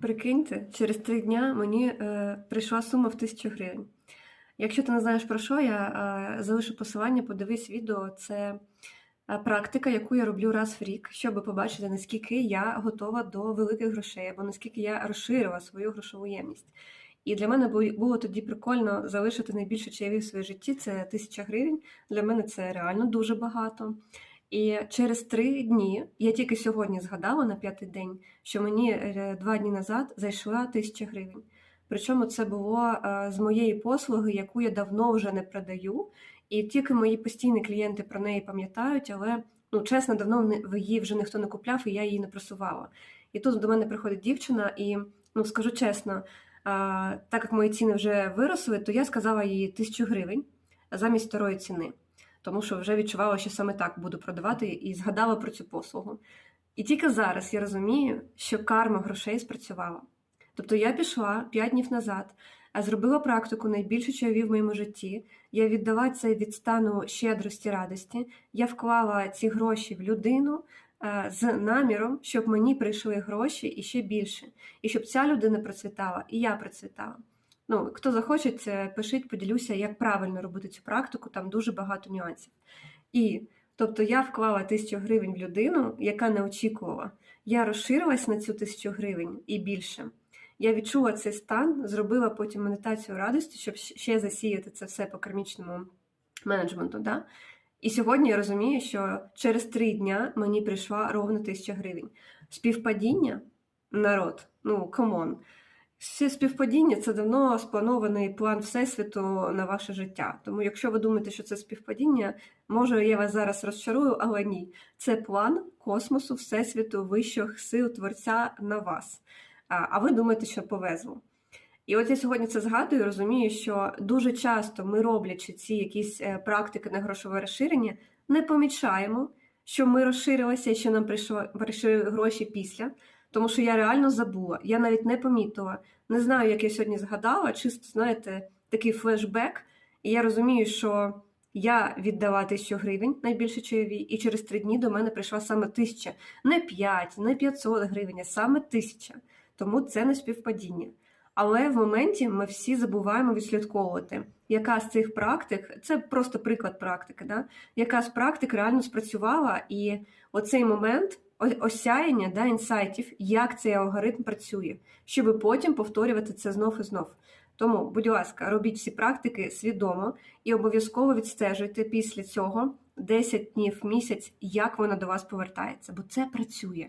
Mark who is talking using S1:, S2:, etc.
S1: Прикиньте, через три дня мені е, прийшла сума в тисячу гривень. Якщо ти не знаєш про що, я е, залишу посилання, подивись відео. Це е, практика, яку я роблю раз в рік, щоб побачити, наскільки я готова до великих грошей, або наскільки я розширила свою грошову ємність. І для мене було тоді прикольно залишити найбільше чаєві в своєму житті це тисяча гривень. Для мене це реально дуже багато. І через три дні я тільки сьогодні згадала на п'ятий день, що мені е, два дні назад зайшла тисяча гривень. Причому це було е, з моєї послуги, яку я давно вже не продаю, і тільки мої постійні клієнти про неї пам'ятають, але ну чесно, давно її вже ніхто не купляв, і я її не просувала. І тут до мене приходить дівчина, і ну скажу чесно, так як мої ціни вже виросли, то я сказала їй тисячу гривень замість старої ціни тому що вже відчувала, що саме так буду продавати, і згадала про цю послугу. І тільки зараз я розумію, що карма грошей спрацювала. Тобто я пішла 5 днів назад, а зробила практику найбільшу чайові в моєму житті. Я віддала це від стану щедрості радості. Я вклала ці гроші в людину е, з наміром, щоб мені прийшли гроші і ще більше, і щоб ця людина процвітала, і я процвітала. Ну, хто захоче, пишіть, поділюся, як правильно робити цю практику, там дуже багато нюансів. І тобто я вклала тисячу гривень в людину, яка не очікувала. Я розширилась на цю тисячу гривень і більше. Я відчула цей стан, зробила потім медитацію радості, щоб ще засіяти це все по кармічному менеджменту. Да? І сьогодні я розумію, що через три дня мені прийшла ровно тисяча гривень. Співпадіння, народ, ну камон. Всі співпадіння це давно спланований план Всесвіту на ваше життя. Тому, якщо ви думаєте, що це співпадіння, може я вас зараз розчарую, але ні. Це план космосу, Всесвіту, вищих сил Творця на вас. А ви думаєте, що повезло. І от я сьогодні це згадую, і розумію, що дуже часто ми, роблячи ці якісь е, практики на грошове розширення, не помічаємо, що ми розширилися і що нам прийшли гроші після. Тому що я реально забула, я навіть не помітила. Не знаю, як я сьогодні згадала, чисто, знаєте, такий флешбек. І я розумію, що я віддала тисячу гривень найбільше чайові, і через три дні до мене прийшла саме тисяча. Не п'ять, не 500 гривень, а саме тисяча. Тому це не співпадіння. Але в моменті ми всі забуваємо відслідковувати, яка з цих практик, це просто приклад практики, да? яка з практик реально спрацювала, і оцей момент осяяння да, інсайтів, як цей алгоритм працює, щоб потім повторювати це знов і знов. Тому, будь ласка, робіть всі практики свідомо і обов'язково відстежуйте після цього 10 днів місяць, як вона до вас повертається, бо це працює.